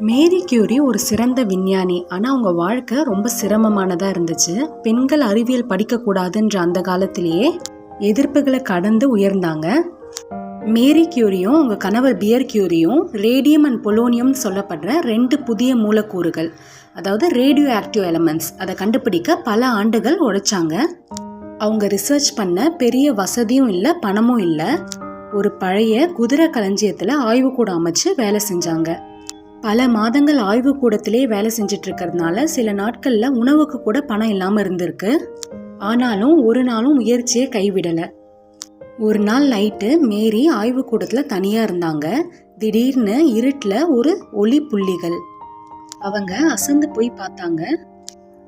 Marie Curie ஒரு சிறந்த விஞ்ஞானி. ஆனால் அவங்க வாழ்க்கை ரொம்ப சிரமமானதாக இருந்துச்சு. பெண்கள் அறிவியல் படிக்கக்கூடாதுன்ற அந்த காலத்திலேயே எதிர்ப்புகளை கடந்து உயர்ந்தாங்க. மேரி கியூரியும் அவங்க கணவர் பியர் கியூரியும் ரேடியம் அண்ட் பொலோனியம் சொல்லப்படுற ரெண்டு புதிய மூலக்கூறுகள் அதாவது ரேடியோ ஆக்டிவ் எலமெண்ட்ஸ் அதை கண்டுபிடிக்க பல ஆண்டுகள் உழைச்சாங்க. அவங்க ரிசர்ச் பண்ண பெரிய வசதியும் இல்லை பணமும் இல்லை. ஒரு பழைய குதிரை களஞ்சியத்தில் ஆய்வுக்கூடம் அமைச்சு வேலை செஞ்சாங்க. பல மாதங்கள் ஆய்வு கூடத்திலே வேலை செஞ்சுட்டு இருக்கிறதுனால சில நாட்களில் உணவுக்கு கூட பணம் இல்லாமல் இருந்திருக்கு. ஆனாலும் ஒரு நாளும் முயற்சியை கைவிடலை. ஒரு நாள் நைட்டு மேரி ஆய்வுக்கூடத்தில் தனியாக இருந்தாங்க. திடீர்னு இருட்டில் ஒரு ஒளி புள்ளிகள். அவங்க அசந்து போய் பார்த்தாங்க.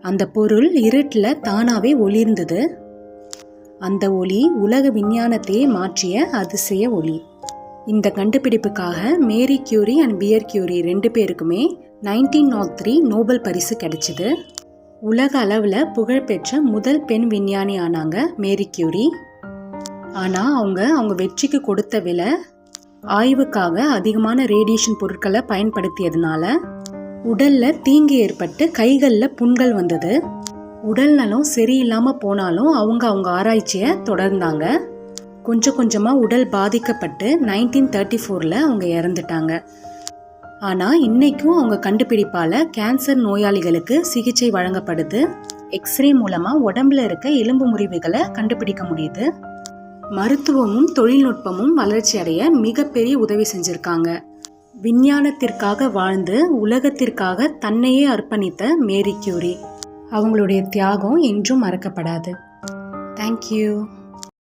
அந்த பொருள் இருட்டில் தானாகவே ஒளிர்ந்தது. அந்த ஒளி உலக விஞ்ஞானத்தையே மாற்றிய அதிசய ஒளி. இந்த கண்டுபிடிப்புக்காக Marie Curie and Pierre Curie ரெண்டு பேருக்குமே நைன்டீன் நாட் த்ரீ நோபல் பரிசு கிடைச்சிது. உலக அளவில் புகழ்பெற்ற முதல் பெண் விஞ்ஞானி ஆனாங்க மேரி கியூரி. ஆனால் அவங்க அவங்க வெற்றிக்கு கொடுத்த விலை ஆய்வுக்காக அதிகமான ரேடியேஷன் பொருட்களை பயன்படுத்தியதுனால உடலில் தீங்கு ஏற்பட்டு கைகளில் புண்கள் வந்தது. உடல் நலம் சரியில்லாமல் போனாலும் அவங்க அவங்க ஆராய்ச்சியை தொடர்ந்தாங்க. கொஞ்சம் கொஞ்சமாக உடல் பாதிக்கப்பட்டு நைன்டீன் தேர்ட்டி ஃபோரில் அவங்க இறந்துட்டாங்க. ஆனால் இன்றைக்கும் அவங்க கண்டுபிடிப்பால் கேன்சர் நோயாளிகளுக்கு சிகிச்சை வழங்கப்படுது. எக்ஸ்ரே மூலமாக உடம்புல இருக்க எலும்பு முறிவுகளை கண்டுபிடிக்க முடியுது. மருத்துவமும் தொழில்நுட்பமும் வளர்ச்சி அடைய மிகப்பெரிய உதவி செஞ்சுருக்காங்க. விஞ்ஞானத்திற்காக வாழ்ந்து உலகத்திற்காக தன்னையே அர்ப்பணித்த மேரி கியூரி. அவங்களுடைய தியாகம் என்றும் மறக்கப்படாது. தேங்க்யூ